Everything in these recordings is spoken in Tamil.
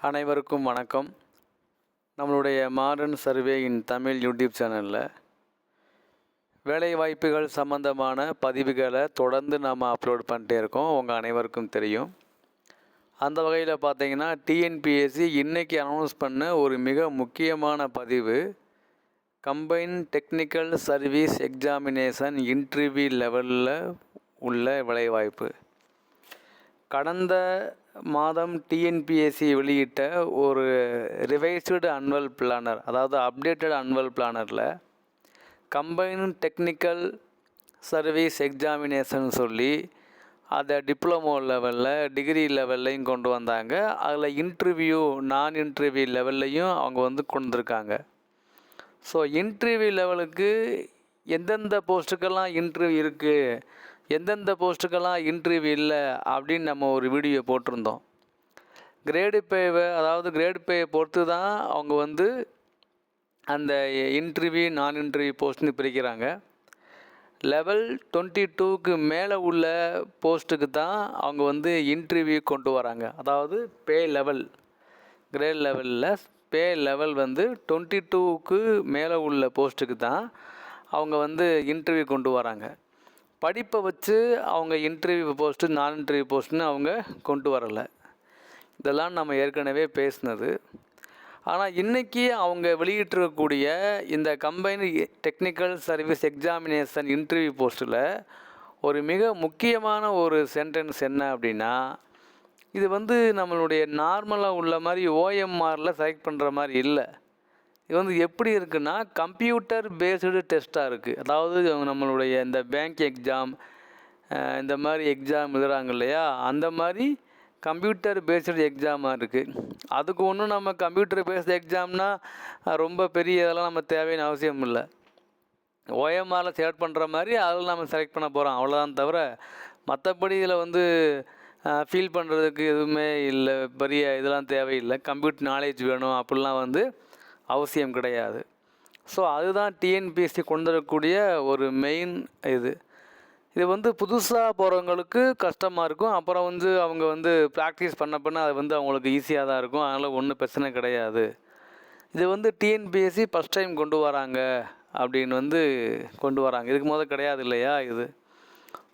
அனைவருக்கும் வணக்கம். நம்மளுடைய modern survey in Tamil YouTube சேனலில் வேலைவாய்ப்புகள் சம்மந்தமான பதிவுகளை தொடர்ந்து நாம் அப்லோட் பண்ணிட்டே இருக்கோம். உங்கள் அனைவருக்கும் தெரியும். அந்த வகையில் பார்த்தீங்கன்னா டிஎன்பிஎஸ்சி இன்றைக்கி அனௌன்ஸ் பண்ண ஒரு மிக முக்கியமான பதிவு combine technical service examination interview லெவலில் உள்ள வேலைவாய்ப்பு. கடந்த மாதம் டிஎன்பிஎஸ்சி வெளியிட்ட ஒரு ரிவைஸ்டு அன்வல் பிளானர் அதாவது அப்டேட்டட் அன்வல் பிளானரில் கம்பைன் டெக்னிக்கல் சர்வீஸ் எக்ஸாமினேஷன் சொல்லி அதை டிப்ளமோ லெவலில் டிகிரி லெவல்லையும் கொண்டு வந்தாங்க. அதில் இன்டர்வியூ நான் இன்டர்வியூ லெவல்லையும் அவங்க வந்து கொண்டு வந்திருக்காங்க ஸோ இன்டர்வியூ லெவலுக்கு எந்தெந்த போஸ்ட்டுக்கெல்லாம் இன்டர்வியூ இருக்குது எந்தெந்த போஸ்ட்டுக்கெல்லாம் இன்டர்வியூ இல்லை அப்படின்னு நம்ம ஒரு வீடியோ போட்டிருந்தோம். கிரேடு பேவை அதாவது கிரேடு பேயை பொறுத்து தான் அவங்க வந்து அந்த இன்டர்வியூ நான் இன்டர்வியூ போஸ்ட்னு பிரிக்கிறாங்க. லெவல் டுவெண்ட்டி டூக்கு மேலே உள்ள போஸ்ட்டுக்கு தான் அவங்க வந்து இன்டர்வியூ கொண்டு வராங்க. அதாவது பே லெவல் கிரேட் லெவலில் பே லெவல் வந்து டுவெண்ட்டி டூக்கு மேலே உள்ள போஸ்ட்டுக்கு தான் அவங்க வந்து இன்டர்வியூ கொண்டு வராங்க. படிப்பை வச்சு அவங்க இன்டர்வியூ போஸ்ட்டு நான் இன்டர்வியூ போஸ்ட்டுன்னு அவங்க கொண்டு வரலை. இதெல்லாம் நம்ம ஏற்கனவே பேசினது. ஆனால் இன்றைக்கி அவங்க வெளியிட்டிருக்கக்கூடிய இந்த combine technical service examination interview போஸ்ட்டில் ஒரு மிக முக்கியமான ஒரு சென்டென்ஸ் என்ன அப்படின்னா இது வந்து நம்மளுடைய நார்மலாக உள்ள மாதிரி ஓஎம்ஆரில் செலக்ட் பண்ணுற மாதிரி இல்லை. இது வந்து எப்படி இருக்குன்னா கம்ப்யூட்டர் பேஸ்டு டெஸ்ட்டாக இருக்குது அதாவது நம்மளுடைய இந்த பேங்க் எக்ஸாம் இந்த மாதிரி எக்ஸாம் எழுதுறாங்க இல்லையா? அந்த மாதிரி கம்ப்யூட்டர் பேஸ்டு எக்ஸாமாக இருக்குது அதுக்கு ஒன்றும் நம்ம கம்ப்யூட்டர் பேஸ்டு எக்ஸாம்னா ரொம்ப பெரிய இதெல்லாம் நம்ம தேவையான அவசியம் இல்லை. ஓஎம்ஆரில் செலக்ட் பண்ணுற மாதிரி அதில் நம்ம செலக்ட் பண்ண போகிறோம் அவ்வளோதான் தவிர மற்றபடி இதில் வந்து ஃபீல் பண்ணுறதுக்கு எதுவுமே இல்லை. பெரிய இதெல்லாம் தேவையில்லை. கம்ப்யூட்டர் நாலேஜ் வேணும். அப்படிலாம் வந்து அவசியம் கிடையாது. ஸோ அதுதான் டிஎன்பிஎஸ்சி கொண்டு வரக்கூடிய ஒரு மெயின் இது. இது வந்து புதுசாக போகிறவங்களுக்கு கஷ்டமாக இருக்கும். அப்புறம் வந்து அவங்க வந்து ப்ராக்டிஸ் பண்ண பண்ண அது வந்து அவங்களுக்கு ஈஸியாக தான் இருக்கும். அதனால் ஒன்றும் பிரச்சனை கிடையாது. இது வந்து டிஎன்பிஎஸ்சி ஃபஸ்ட் டைம் கொண்டு வராங்க அப்படின்னு வந்து கொண்டு வராங்க. இதுக்கு முதல் கிடையாது இல்லையா இது?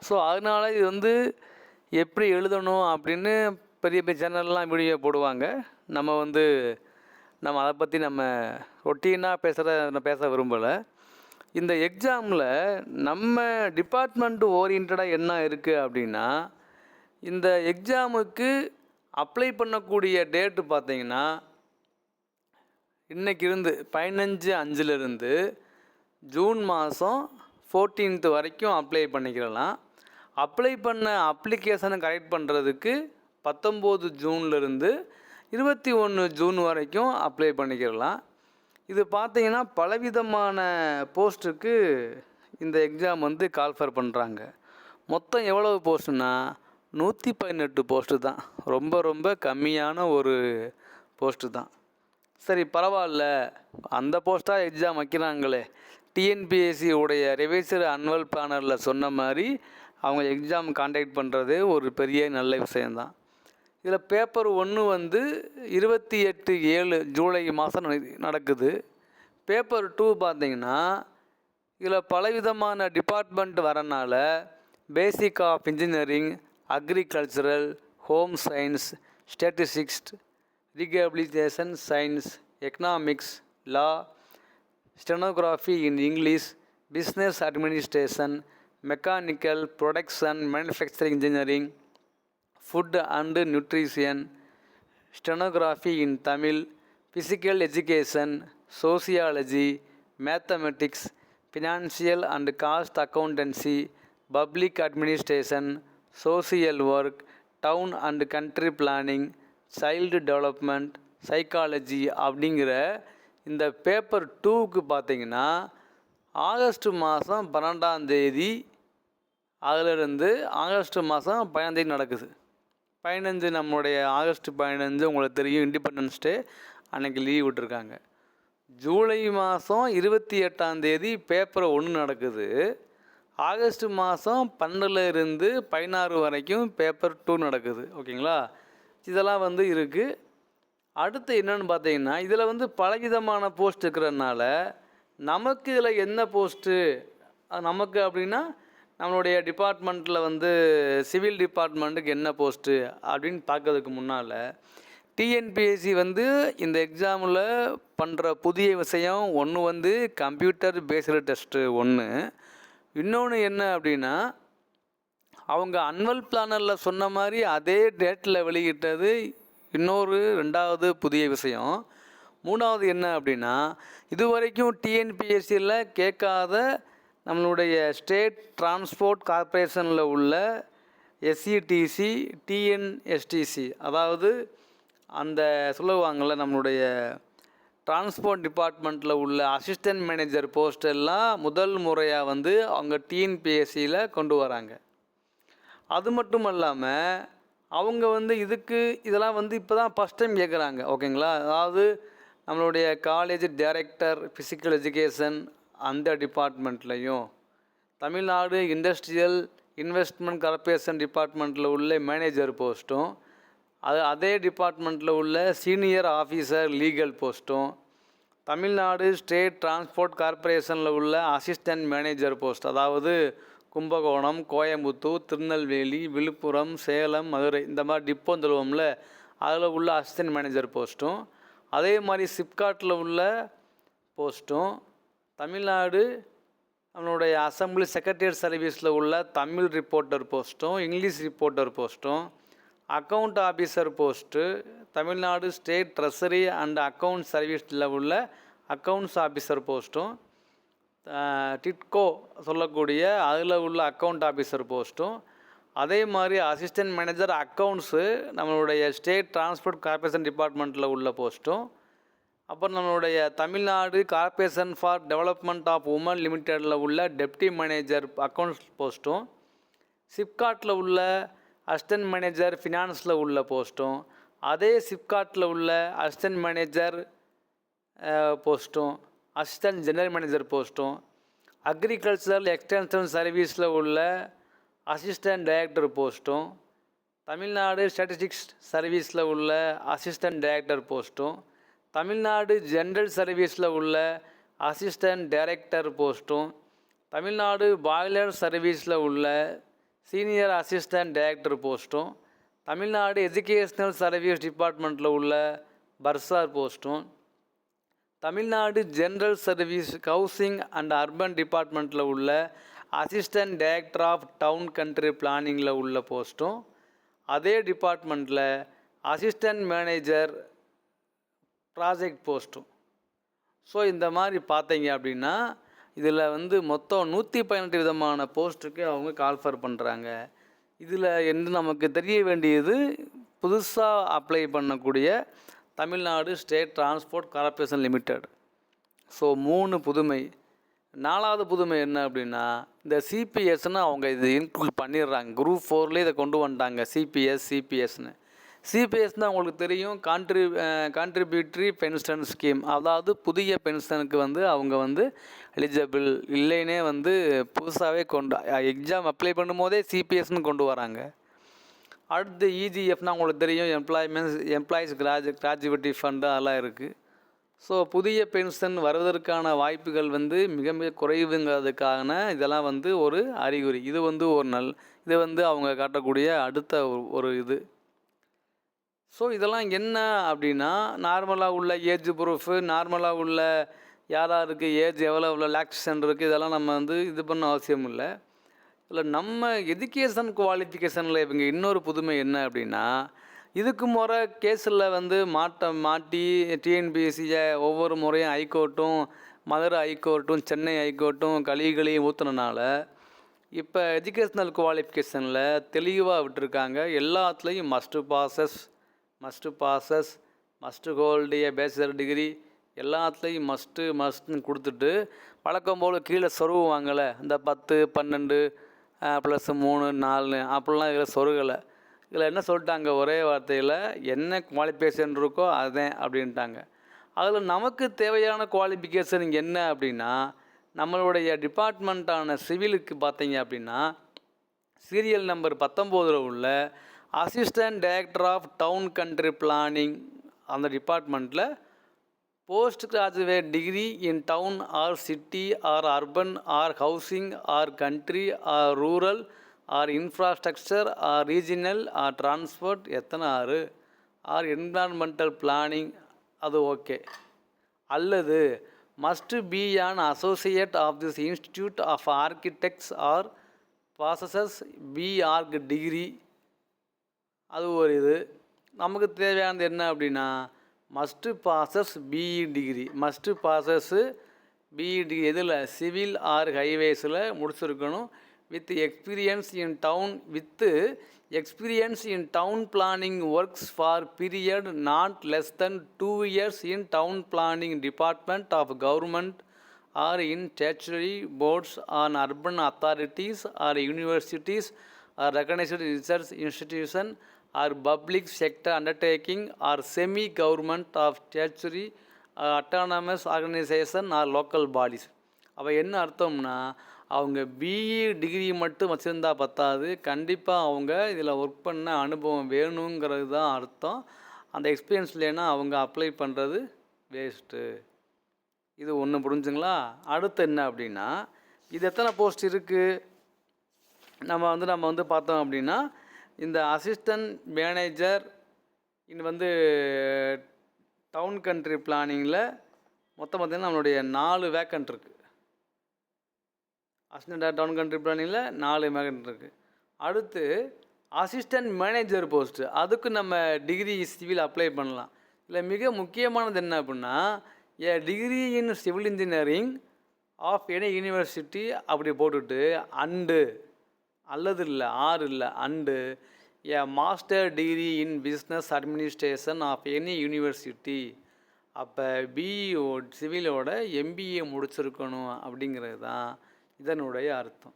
ஸோ அதனால் இது வந்து எப்படி எழுதணும் அப்படின்னு பெரிய பெரிய சேனல்லாம் வீடியோ போடுவாங்க. நம்ம வந்து நம்ம அதை பற்றி நம்ம ரொட்டீனாக பேசுகிற நான் பேச விரும்பலை. இந்த எக்ஸாமில் நம்ம டிபார்ட்மெண்ட் ஓரியன்டாக என்ன இருக்குது அப்படின்னா இந்த எக்ஸாமுக்கு அப்ளை பண்ணக்கூடிய டேட்டு பார்த்தீங்கன்னா இன்றைக்கி இருந்து பதினஞ்சு அஞ்சுலேருந்து ஜூன் மாதம் ஃபோர்டீன்த்து வரைக்கும் அப்ளை பண்ணிக்கலாம் அப்ளை பண்ண அப்ளிகேஷனை கரெக்ட் பண்ணுறதுக்கு பத்தொம்போது ஜூன்லேருந்து இருபத்தி ஒன்று ஜூன் வரைக்கும் அப்ளை பண்ணிக்கிடலாம் இது பார்த்தீங்கன்னா பலவிதமான போஸ்ட்டுக்கு இந்த எக்ஸாம் வந்து கால்ஃபர் பண்ணுறாங்க மொத்தம் எவ்வளவு போஸ்ட்டுனா நூற்றி பதினெட்டு போஸ்ட்டு தான். ரொம்ப ரொம்ப கம்மியான ஒரு போஸ்ட்டு தான். சரி பரவாயில்ல. அந்த போஸ்ட்டாக எக்ஸாம் வைக்கிறாங்களே. டிஎன்பிஎஸ்சி உடைய ரிவைசர் அன்வல் பிளானரில் சொன்ன மாதிரி அவங்க எக்ஸாம் கான்டாக்ட் பண்ணுறதே ஒரு பெரிய நல்ல விஷயந்தான் இதில் பேப்பர் ஒன்று வந்து இருபத்தி எட்டு ஏழு ஜூலை மாதம் நடக்குது. பேப்பர் டூ பார்த்தீங்கன்னா இதில் பலவிதமான டிபார்ட்மெண்ட் வரனால basic of engineering agricultural home science statistics rehabilitation science economics law stenography in English business administration mechanical production manufacturing engineering food and nutrition stenography in Tamil physical education sociology mathematics financial and cost accountancy public administration social work town and country planning child development psychology அப்படிங்கிற இந்த பேப்பர் டூவுக்கு பார்த்திங்கன்னா ஆகஸ்ட் மாதம் பன்னெண்டாம் தேதி அதிலிருந்து ஆகஸ்ட் மாதம் பதினஞ்சு நடக்குது. பதினஞ்சு நம்மளுடைய ஆகஸ்ட் பதினஞ்சு உங்களுக்கு தெரியும் இண்டிபெண்டன்ஸ் டே அன்னைக்கு லீவ் விட்டுருக்காங்க. ஜூலை மாதம் இருபத்தி எட்டாம் தேதி பேப்பர் ஒன்று நடக்குது. ஆகஸ்ட் மாதம் பன்னெண்டுலேருந்து பதினாறு வரைக்கும் பேப்பர் டூ நடக்குது. ஓகேங்களா? இதெல்லாம் வந்து இருக்குது அடுத்து என்னென்னு பார்த்தீங்கன்னா இதில் வந்து பலவிதமான போஸ்ட் இருக்கிறதுனால நமக்கு இதில் என்ன போஸ்ட்டு நமக்கு அப்படின்னா நம்மளுடைய டிபார்ட்மெண்ட்டில் வந்து சிவில் டிபார்ட்மெண்ட்டுக்கு என்ன போஸ்ட்டு அப்படின்னு பார்க்கறதுக்கு முன்னால் டிஎன்பிஎஸ்சி வந்து இந்த எக்ஸாமில் பண்ணுற புதிய விஷயம் ஒன்று வந்து கம்ப்யூட்டர் பேஸ்டு டெஸ்ட்டு ஒன்று இன்னொன்று என்ன அப்படின்னா அவங்க அன்வல் பிளானரில் சொன்ன மாதிரி அதே டேட்டில் வெளியிட்டது இன்னொரு ரெண்டாவது புதிய விஷயம். மூணாவது என்ன அப்படின்னா இது வரைக்கும் டிஎன்பிஎஸ்சியில் கேட்காத நம்மளுடைய ஸ்டேட் டிரான்ஸ்போர்ட் கார்ப்பரேஷனில் உள்ள எஸ்சிடிசி டிஎன்எஸ்டிசி அதாவது அந்த சொல்லுவாங்கள்ல நம்மளுடைய டிரான்ஸ்போர்ட் டிபார்ட்மெண்ட்டில் உள்ள அசிஸ்டன்ட் மேனேஜர் போஸ்ட் எல்லாம் முதல் முறையாக வந்து அவங்க டிஎன்பிஎஸ்சியில் கொண்டு வராங்க. அது மட்டும் இல்லாமல் அவங்க வந்து இதுக்கு இதெல்லாம் வந்து இப்போ தான் ஃபஸ்ட் டைம் கேட்குறாங்க ஓகேங்களா அதாவது நம்மளுடைய காலேஜ் டைரக்டர் ஃபிசிக்கல் எஜுகேஷன் அந்த டிபார்ட்மெண்ட்லேயும் தமிழ்நாடு இண்டஸ்ட்ரியல் இன்வெஸ்ட்மெண்ட் கார்ப்பரேஷன் டிபார்ட்மெண்ட்டில் உள்ள மேனேஜர் போஸ்ட்டும் அது அதே டிபார்ட்மெண்ட்டில் உள்ள சீனியர் ஆஃபீஸர் லீகல் போஸ்ட்டும் தமிழ்நாடு ஸ்டேட் டிரான்ஸ்போர்ட் கார்ப்பரேஷனில் உள்ள அசிஸ்டன்ட் மேனேஜர் போஸ்ட் அதாவது கும்பகோணம் கோயம்புத்தூர் திருநெல்வேலி விழுப்புரம் சேலம் மதுரை இந்த மாதிரி டிப்போன்னு சொல்லுவோம்ல அதில் உள்ள அசிஸ்டன்ட் மேனேஜர் போஸ்ட்டும் அதே மாதிரி சிப்காட்டில் உள்ள போஸ்ட்டும் தமிழ்நாடு நம்மளுடைய அசம்பிளி செக்ரட்டரியட் சர்வீஸில் உள்ள தமிழ் ரிப்போர்ட்டர் போஸ்ட்டும் English reporter போஸ்ட்டும் account officer post Tamil Nadu state treasury and account சர்வீஸில் உள்ள அக்கவுண்ட்ஸ் ஆஃபீஸர் போஸ்ட்டும் டிட்கோ சொல்லக்கூடிய அதில் உள்ள அக்கவுண்ட் ஆஃபீஸர் போஸ்ட்டும் அதே மாதிரி அசிஸ்டன்ட் மேனேஜர் அக்கவுண்ட்ஸு நம்மளுடைய ஸ்டேட் டிரான்ஸ்போர்ட் கார்ப்பரேஷன் டிபார்ட்மெண்ட்டில் உள்ள போஸ்ட்டும் அப்புறம் நம்மளுடைய Tamil Nadu corporation for development of woman லிமிட்டெடில் உள்ள டெப்டி மேனேஜர் அக்கவுண்ட்ஸ் போஸ்ட்டும் சிப்காட்டில் உள்ள அசிஸ்டன்ட் மேனேஜர் ஃபினான்ஸில் உள்ள போஸ்ட்டும் அதே சிப்காட்டில் உள்ள அசிஸ்டன்ட் மேனேஜர் போஸ்ட்டும் அசிஸ்டன்ட் ஜெனரல் மேனேஜர் போஸ்ட்டும் அக்ரிகல்ச்சரல் எக்ஸ்டென்ஷன் சர்வீஸில் உள்ள அசிஸ்டன்ட் டைரக்டர் போஸ்ட்டும் தமிழ்நாடு ஸ்டாட்டிஸ்டிக்ஸ் சர்வீஸில் உள்ள அசிஸ்டன்ட் டைரக்டர் போஸ்ட்டும் தமிழ்நாடு ஜென்ரல் சர்வீஸில் உள்ள அசிஸ்டன்ட் டைரக்டர் போஸ்ட்டும் தமிழ்நாடு பாய்லர் சர்வீஸில் உள்ள சீனியர் அசிஸ்டன்ட் டைரக்டர் போஸ்ட்டும் தமிழ்நாடு எஜுகேஷ்னல் சர்வீஸ் டிபார்ட்மெண்ட்டில் உள்ள bursar போஸ்ட்டும் Tamil Nadu general service housing and urban டிபார்ட்மெண்ட்டில் உள்ள assistant director of town country பிளானிங்கில் உள்ள போஸ்ட்டும் அதே டிபார்ட்மெண்ட்டில் அசிஸ்டன்ட் மேனேஜர் ப்ராஜெக்ட் போஸ்ட்டும். ஸோ இந்த மாதிரி பார்த்தீங்க அப்படின்னா இதில் வந்து மொத்தம் நூற்றி பதினெட்டு விதமான போஸ்ட்டுக்கு அவங்க கால்ஃபர் பண்ணுறாங்க இதில் என்று நமக்கு தெரிய வேண்டியது புதுசாக அப்ளை பண்ணக்கூடிய Tamil Nadu state transport corporation limited so மூணு புதுமை. நாலாவது புதுமை என்ன அப்படின்னா இந்த சிபிஎஸ்னு அவங்க இது இன்க்ளூட் பண்ணிடுறாங்க. குரூப் ஃபோர்லேயே இதை கொண்டு வந்துட்டாங்க. சிபிஎஸ் சிபிஎஸ்னு சிபிஎஸ்னால் உங்களுக்கு தெரியும் கான்ட்ரி கான்ட்ரிபியூட்ரி பென்ஷன் ஸ்கீம் அதாவது புதிய பென்ஷனுக்கு வந்து அவங்க வந்து எலிஜிபிள் இல்லைன்னே வந்து புதுசாகவே கொண்டு எக்ஸாம் அப்ளை பண்ணும்போதே சிபிஎஸ்னு கொண்டு வராங்க. அடுத்து இஜிஎஃப்னால் உங்களுக்கு தெரியும் எம்ப்ளாய்மெண்ட்ஸ் எம்ப்ளாயீஸ் கிராஜு கிராஜுவேட்டி ஃபண்டு அதெல்லாம் இருக்குது ஸோ புதிய பென்ஷன் வருவதற்கான வாய்ப்புகள் வந்து மிக மிக குறைவுங்கிறதுக்கான இதெல்லாம் வந்து ஒரு அறிகுறி. இது வந்து ஒரு நல் இது வந்து அவங்க காட்டக்கூடிய அடுத்த ஒரு- ஒரு இது. ஸோ இதெல்லாம் என்ன அப்படின்னா நார்மலாக உள்ள ஏஜ் ப்ரூஃபு நார்மலாக உள்ள யாராக இருக்குது ஏஜ் எவ்வளோ எவ்வளோ லாக்ஸேஷன் இருக்குது இதெல்லாம் நம்ம வந்து இது பண்ண அவசியம் இல்லை. இல்லை நம்ம எஜுகேஷன் குவாலிஃபிகேஷனில் இவங்க இன்னொரு புதுமை என்ன அப்படின்னா இதுக்கு முறை கேஸில் வந்து மாட்ட மாட்டி டிஎன்பிஎஸ்சியை ஒவ்வொரு முறையும் ஹைகோர்ட்டும் மதுரை ஹைகோர்ட்டும் சென்னை ஹைகோர்ட்டும் கழி ஊற்றுனனால இப்போ எஜுகேஷ்னல் குவாலிஃபிகேஷனில் தெளிவாக விட்டுருக்காங்க. எல்லாத்துலேயும் must passes must passes must hold a bachelor degree எல்லாத்துலேயும் மஸ்ட்டு மஸ்ட்னு கொடுத்துட்டு வழக்கம் போல் கீழே சொருகுவாங்கள்ல இந்த பத்து பன்னெண்டு ப்ளஸ் மூணு நாலு அப்படிலாம் இதில் சொருகலை. இதில் என்ன சொல்லிட்டாங்க? ஒரே வார்த்தையில் என்ன குவாலிஃபிகேஷன் இருக்கோ அதே அப்படின்ட்டாங்க. அதில் நமக்கு தேவையான குவாலிஃபிகேஷன் என்ன அப்படின்னா நம்மளுடைய டிபார்ட்மெண்ட்டான சிவிலுக்கு பார்த்தீங்க அப்படின்னா சீரியல் நம்பர் பத்தொம்போதில் உள்ள assistant director of town country planning அந்த டிபார்ட்மெண்ட்டில் post graduate degree in town or city or urban or housing or country or rural or infrastructure or regional or transport எத்தனை ஆறு? ஆர் என்விரான்மெண்டல் பிளானிங் அது ஓகே அல்லது must be an associate of this institute of architects or processes B arch degree அது ஒரு இது. நமக்கு தேவையானது என்ன அப்படின்னா must passes BE degree must passes BE degree எதில்? சிவில் ஆர் ஹைவேஸில் முடிச்சிருக்கணும். With experience in town with experience in town planning works for period not less then two years in town planning department of government or in statutory boards on urban authorities or universities or recognized research institution or public sector undertaking or semi government of statutory autonomous organisation or local bodies அப்போ என்ன அர்த்தம்னா அவங்க பிஇ டிகிரி மட்டும் வச்சுருந்தா பத்தாது. கண்டிப்பாக அவங்க இதில் ஒர்க் பண்ண அனுபவம் வேணுங்கிறது தான் அர்த்தம். அந்த எக்ஸ்பீரியன்ஸ் இல்லைன்னா அவங்க அப்ளை பண்ணுறது வேஸ்ட்டு இது ஒன்று புரிஞ்சுங்களா? அடுத்து என்ன அப்படின்னா இது எத்தனை போஸ்ட் இருக்குது நம்ம வந்து நம்ம வந்து பார்த்தோம் அப்படின்னா இந்த அசிஸ்டன்ட் மேனேஜர் இன் வந்து டவுன் கண்ட்ரி பிளானிங்கில் மொத்தம் பார்த்திங்கன்னா நம்மளுடைய நாலு வேக்கண்ட் இருக்குது அசிஸ்டன்ட் டவுன் கண்ட்ரி பிளானிங்கில் நாலு வேக்கண்ட் இருக்குது அடுத்து அசிஸ்டன்ட் மேனேஜர் போஸ்ட்டு அதுக்கு நம்ம டிகிரி சிவில் அப்ளை பண்ணலாம். இதில் மிக முக்கியமானது என்ன அப்படின்னா a degree in civil engineering of any university அப்படி போட்டுட்டு அண்டு அல்லது இல்லை ஆர் இல்லை and a master degree in business administration of any university அப்போ பிஇஓ சிவிலோட எம்பிஏ முடிச்சிருக்கணும் அப்படிங்கிறது தான் இதனுடைய அர்த்தம்.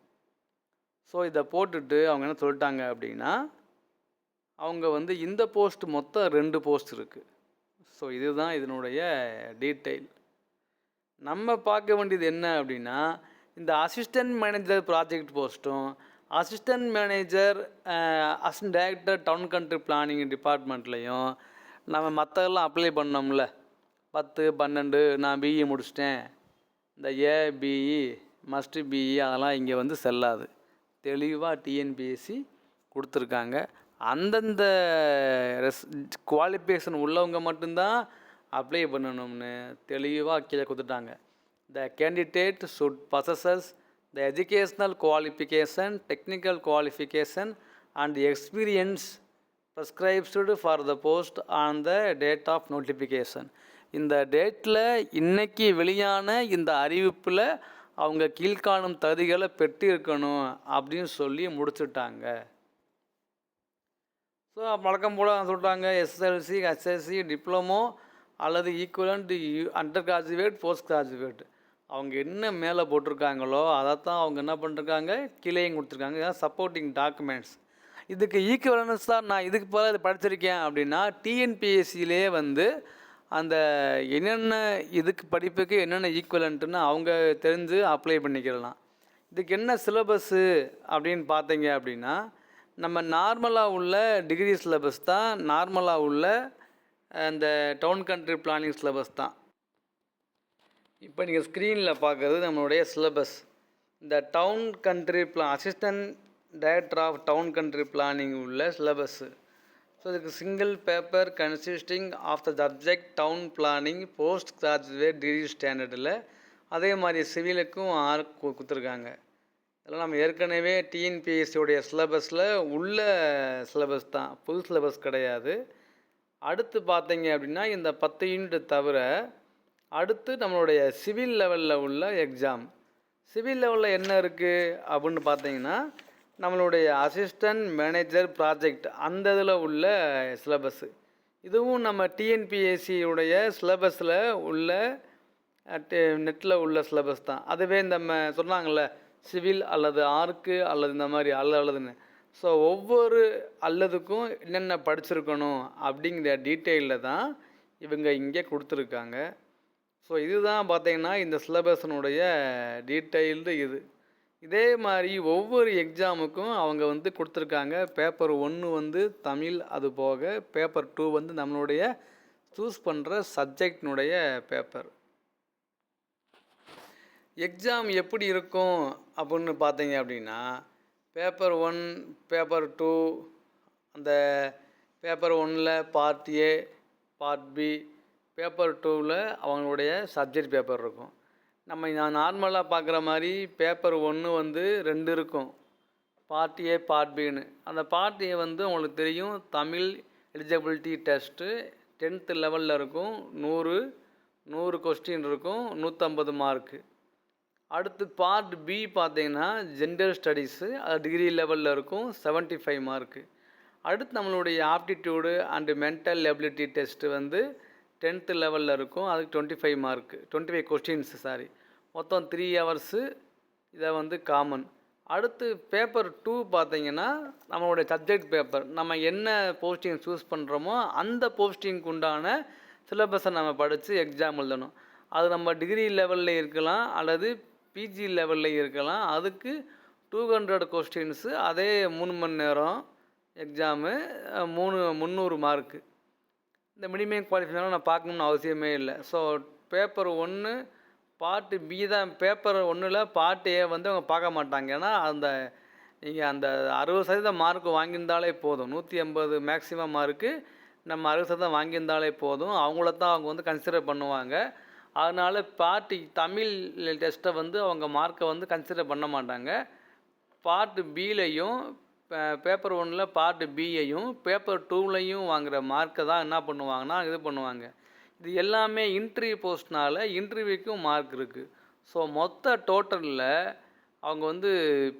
ஸோ இதை போட்டுட்டு அவங்க என்ன சொல்லிட்டாங்க அப்படின்னா அவங்க வந்து இந்த போஸ்ட் மொத்தம் ரெண்டு போஸ்ட் இருக்குது ஸோ இதுதான் இதனுடைய டீட்டெயில் நம்ம பார்க்க வேண்டியது என்ன அப்படின்னா இந்த assistant manager project போஸ்ட்டும் assistant manager assistant director town country planning டிபார்ட்மெண்ட்லேயும் நம்ம மற்றதெல்லாம் அப்ளை பண்ணோம்ல. பத்து பன்னெண்டு நான் பிஇ முடிச்சிட்டேன். இந்த ஏபிஇ மஸ்ட் பிஇ அதெல்லாம் இங்கே வந்து செல்லாது தெளிவாக டிஎன்பிஎஸ்சி கொடுத்துருக்காங்க. அந்தந்த ரெஸ் குவாலிஃபிகேஷன் உள்ளவங்க மட்டும்தான் அப்ளை பண்ணணும்னு தெளிவாக கீழே கொடுத்துட்டாங்க. The candidate should possess the educational qualification technical qualification and experience prescribed for the post on the date of notification இந்த டேட்டில் இன்றைக்கி வெளியான இந்த அறிவிப்பில் அவங்க கீழ்காணும் தகுதிகளை பெற்றிருக்கணும் அப்படின்னு சொல்லி முடிச்சுட்டாங்க ஸோ வழக்கம் போல் சொல்லிட்டாங்க எஸ்எல்சி ஹெச்எஸ்சி டிப்ளமோ அல்லது equivalent under graduate post graduate அவங்க என்ன மேலே போட்டிருக்காங்களோ அதைத்தான் அவங்க என்ன பண்ணிருக்காங்க? கீழேயும் கொடுத்துருக்காங்க. இதான் சப்போர்ட்டிங் டாக்குமெண்ட்ஸ் இதுக்கு ஈக்குவலன்ஸ் தான் நான் இதுக்கு போல இது படிச்சிருக்கேன் அப்படின்னா டிஎன்பிஎஸ்சியிலே வந்து அந்த என்னென்ன இதுக்கு படிப்புக்கு என்னென்ன ஈக்குவலன்ட்டுன்னு அவங்க தெரிஞ்சு அப்ளை பண்ணிக்கலாம். இதுக்கு என்ன சிலபஸ்ஸு அப்படின்னு பார்த்தீங்க அப்படின்னா நம்ம நார்மலாக உள்ள டிகிரி சிலபஸ் தான் நார்மலாக உள்ள அந்த டவுன் கண்ட்ரி பிளானிங் சிலபஸ் தான். இப்போ நீங்கள் ஸ்க்ரீனில் பார்க்குறது நம்மளுடைய சிலபஸ் இந்த town country plan assistant director of town country planning உள்ள சிலபஸ்ஸு ஸோ இதுக்கு single paper consisting of the subject town planning post graduate degree ஸ்டாண்டர்டில் அதே மாதிரி சிவிலுக்கும் ஆறு கொடுத்துருக்காங்க. இதெல்லாம் நம்ம ஏற்கனவே டிஎன்பிஎஸ்சியோடைய சிலபஸில் உள்ள சிலபஸ் தான். புது சிலபஸ் கிடையாது. அடுத்து பார்த்தீங்க அப்படின்னா இந்த பத்து யூனிட் தவிர அடுத்து நம்மளுடைய சிவில் லெவலில் உள்ள எக்ஸாம் சிவில் லெவலில் என்ன இருக்குது அப்படின்னு பார்த்தீங்கன்னா நம்மளுடைய அசிஸ்டன்ட் மேனேஜர் ப்ராஜெக்ட் அந்த இதில் உள்ள சிலபஸ்ஸு இதுவும் நம்ம டிஎன்பிஎஸ்சியுடைய சிலபஸில் உள்ள நெட்டில் உள்ள சிலபஸ் தான். அதுவே நம்ம சொன்னாங்கள்ல சிவில் அல்லது ஆர்க்கு அல்லது இந்த மாதிரி அல்ல அல்லதுன்னு. ஸோ ஒவ்வொரு அல்லதுக்கும் என்னென்ன படிச்சிருக்கணும் அப்படிங்கிற டீட்டெயிலில் தான் இவங்க இங்கே கொடுத்துருக்காங்க. ஸோ இதுதான் பார்த்தீங்கன்னா இந்த சிலபஸினுடைய டீட்டெயில்டு இது. இதே மாதிரி ஒவ்வொரு எக்ஸாமுக்கும் அவங்க வந்து கொடுத்துருக்காங்க. பேப்பர் ஒன்று வந்து தமிழ் அது போக பேப்பர் டூ வந்து நம்மளுடைய சூஸ் பண்ணுற சப்ஜெக்டினுடைய பேப்பர் எக்ஸாம் எப்படி இருக்கும் அப்படின்னு பார்த்தீங்க அப்படின்னா பேப்பர் ஒன் பேப்பர் டூ அந்த பேப்பர் ஒன்னில் part A part B paper டூவில் அவங்களுடைய சப்ஜெக்ட் பேப்பர் இருக்கும். நம்ம நான் நார்மலாக பார்க்குற மாதிரி பேப்பர் ஒன்று வந்து ரெண்டு இருக்கும். பார்ட் ஏ பார்ட் பின்னு அந்த பார்ட் ஏ வந்து உங்களுக்கு தெரியும் தமிழ் எலிஜிபிலிட்டி டெஸ்ட்டு டென்த்து லெவலில் இருக்கும். நூறு நூறு கொஸ்டின் இருக்கும் நூற்றம்பது மார்க்கு அடுத்து பார்ட் பி பார்த்தீங்கன்னா ஜெண்டர் ஸ்டடீஸு அது டிகிரி லெவலில் இருக்கும் 75 ஃபைவ் மார்க்கு அடுத்து நம்மளுடைய aptitude and mental ability test வந்து டென்த்து லெவலில் இருக்கும். அதுக்கு twenty five mark twenty five questions sorry மொத்தம் த்ரீ ஹவர்ஸு இதை வந்து காமன் அடுத்து பேப்பர் டூ பார்த்தீங்கன்னா நம்மளுடைய சப்ஜெக்ட் பேப்பர் நம்ம என்ன போஸ்டிங் சூஸ் பண்ணுறோமோ அந்த போஸ்டிங்க்கு உண்டான சிலபஸை நம்ம படித்து எக்ஸாம் எழுதணும். அது நம்ம டிகிரி லெவலில் இருக்கலாம் அல்லது பிஜி லெவலில் இருக்கலாம். அதுக்கு டூ ஹண்ட்ரட் கொஸ்டின்ஸு அதே மூணு மணி நேரம் எக்ஸாமு மூணு முந்நூறு மார்க்கு இந்த மினிமம் குவாலிஃபிகேஷன் நான் பார்க்கணும்னு அவசியமே இல்லை. ஸோ பேப்பர் ஒன்று பார்ட்டு பி தான். பேப்பர் ஒன்றில் பார்ட் ஏ வந்து அவங்க பார்க்க மாட்டாங்க. ஏன்னா அந்த நீங்கள் அந்த அறுபது சதவீதம் மார்க் வாங்கியிருந்தாலே போதும். நூற்றி எண்பது மேக்ஸிமம் மார்க்கு நம்ம அறுபது சதவீதம் வாங்கியிருந்தாலே போதும். அவங்கள தான் அவங்க வந்து கன்சிடர் பண்ணுவாங்க. அதனால் பார்ட்டி தமிழ் டெஸ்ட்டை வந்து அவங்க மார்க்கை வந்து கன்சிடர் பண்ண மாட்டாங்க. பாட்டு பிலையும் பேப்பர் ஒன்றில் பார்ட் பியையும் பேப்பர் டூலையும் வாங்குகிற மார்க்கை தான் என்ன பண்ணுவாங்கன்னா இது பண்ணுவாங்க. இது எல்லாமே இன்டர்வியூ போஸ்ட்னால இன்டர்வியூக்கும் மார்க் இருக்குது ஸோ மொத்த டோட்டலில் அவங்க வந்து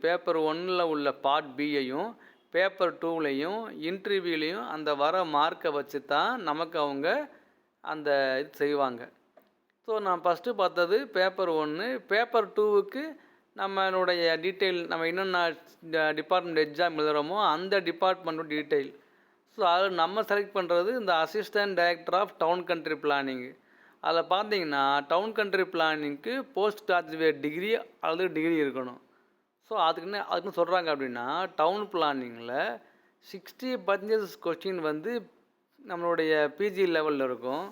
பேப்பர் ஒன்னில் உள்ள பார்ட் பியையும் பேப்பர் டூவிலையும் இன்டர்வியூலையும் அந்த வர மார்க்கை வச்சு தான் நமக்கு அவங்க அந்த இது செய்வாங்க. ஸோ நான் ஃபஸ்ட்டு பார்த்தது பேப்பர் ஒன்று பேப்பர் டூவுக்கு நம்மளுடைய டீட்டெயில் நம்ம என்னென்ன டிபார்ட்மெண்ட் எக்ஸாம் எழுதுகிறோமோ அந்த டிபார்ட்மெண்ட்டோட டீட்டெயில் ஸோ அதில் நம்ம செலக்ட் பண்ணுறது இந்த assistant director of town country planning அதில் பார்த்தீங்கன்னா டவுன் கண்ட்ரி பிளானிங்க்கு போஸ்ட் கிராஜுவேட் டிகிரி அல்லது டிகிரி இருக்கணும். ஸோ அதுக்குன்னு அதுக்குன்னு சொல்கிறாங்க அப்படின்னா டவுன் பிளானிங்கில் சிக்ஸ்டி பர்சன்டேஜ் கொஸ்டின் வந்து நம்மளுடைய பிஜி லெவலில் இருக்கும்.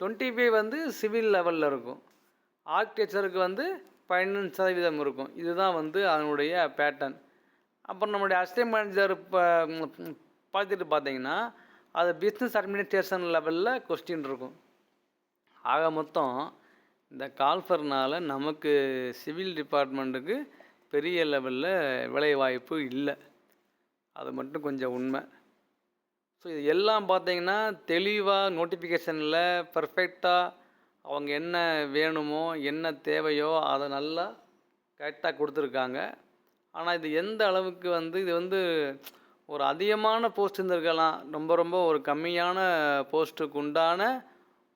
டுவெண்ட்டி ஃபைவ் வந்து சிவில் லெவலில் இருக்கும். ஆர்கிடெக்சருக்கு வந்து பதினஞ்சு சதவீதம் இருக்கும். இதுதான் வந்து அதனுடைய பேட்டர்ன் அப்புறம் நம்மளுடைய அசிஸ்டன்ட் மேனேஜர் இப்போ பார்த்துட்டு பார்த்தீங்கன்னா அது பிஸ்னஸ் அட்மினிஸ்ட்ரேஷன் லெவலில் கொஸ்டின் இருக்கும். ஆக மொத்தம் இந்த கால்ஃபர்னால் நமக்கு சிவில் டிபார்ட்மெண்ட்டுக்கு பெரிய லெவலில் வேலைவாய்ப்பு இல்லை. அது மட்டும் கொஞ்சம் உண்மை. ஸோ இது எல்லாம் பார்த்தீங்கன்னா தெளிவாக நோட்டிஃபிகேஷனில் பர்ஃபெக்டாக அவங்க என்ன வேணுமோ என்ன தேவையோ அதை நல்லா கரெக்டாக கொடுத்துருக்காங்க. ஆனால் இது எந்த அளவுக்கு வந்து இது வந்து ஒரு அதிகமான போஸ்ட் இருந்திருக்கலாம் ரொம்ப ரொம்ப ஒரு கம்மியான போஸ்ட்டுக்கு உண்டான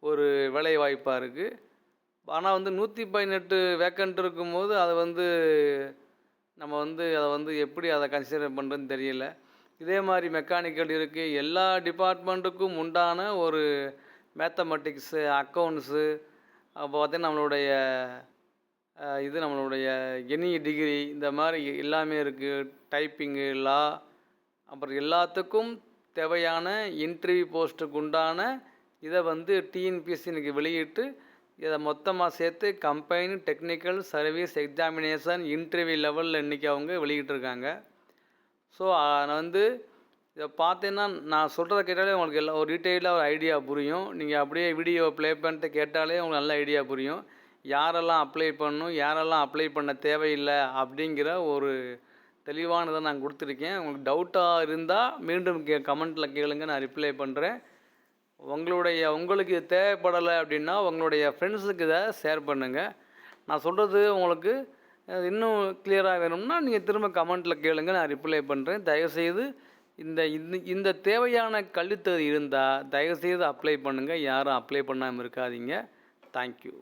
ஒரு வேலை வாய்ப்பாக இருக்குது ஆனால் வந்து நூற்றி பதினெட்டு வேக்கண்ட் இருக்கும்போது அதை வந்து நம்ம வந்து அதை வந்து எப்படி அதை கன்சிடர் பண்ணுறதுன்னு தெரியல. இதே மாதிரி மெக்கானிக்கல் இருக்குது எல்லா டிபார்ட்மெண்ட்டுக்கும் உண்டான ஒரு மேத்தமெட்டிக்ஸு அக்கௌண்ட்ஸு அப்போ பார்த்தீங்கன்னா நம்மளுடைய இது நம்மளுடைய எனி டிகிரி இந்த மாதிரி எல்லாமே இருக்குது டைப்பிங்கு லா அப்புறம் எல்லாத்துக்கும் தேவையான இன்டர்வியூ போஸ்ட்டுக்கு உண்டான இதை வந்து டிஎன்பிஎஸ்சி இன்னைக்கு வெளியிட்டு இதை மொத்தமாக சேர்த்து combine technical service examination interview லெவலில் இன்றைக்கி அவங்க வெளியிட்டிருக்காங்க. ஸோ நான் வந்து இதை பார்த்தீங்கன்னா நான் சொல்கிறத கேட்டாலே உங்களுக்கு எல்லாம் ஒரு டீட்டெயிலாக ஒரு ஐடியா புரியும். நீங்கள் அப்படியே வீடியோ ப்ளே பண்ணிட்டு கேட்டாலே உங்களுக்கு நல்ல ஐடியா புரியும். யாரெல்லாம் அப்ளை பண்ணணும் யாரெல்லாம் அப்ளை பண்ண தேவையில்லை அப்படிங்கிற ஒரு தெளிவானதை நான் கொடுத்துருக்கேன். உங்களுக்கு டவுட்டாக இருந்தால் மீண்டும் கே கமெண்ட்டில் கேளுங்க நான் ரிப்ளை பண்ணுறேன் உங்களுடைய உங்களுக்கு இது தேவைப்படலை அப்படின்னா உங்களுடைய ஃப்ரெண்ட்ஸுக்கு இதை ஷேர் பண்ணுங்கள் நான் சொல்கிறது உங்களுக்கு இன்னும் கிளியராக வேணும்னா நீங்கள் திரும்ப கமெண்ட்டில் கேளுங்க நான் ரிப்ளை பண்ணுறேன் தயவுசெய்து இந்த இந்த தேவையான கல்வித்தகுதி இருந்தால் தயவுசெய்து அப்ளை பண்ணுங்கள் யாரும் அப்ளை பண்ணாமல் இருக்காதீங்க. தேங்க்யூ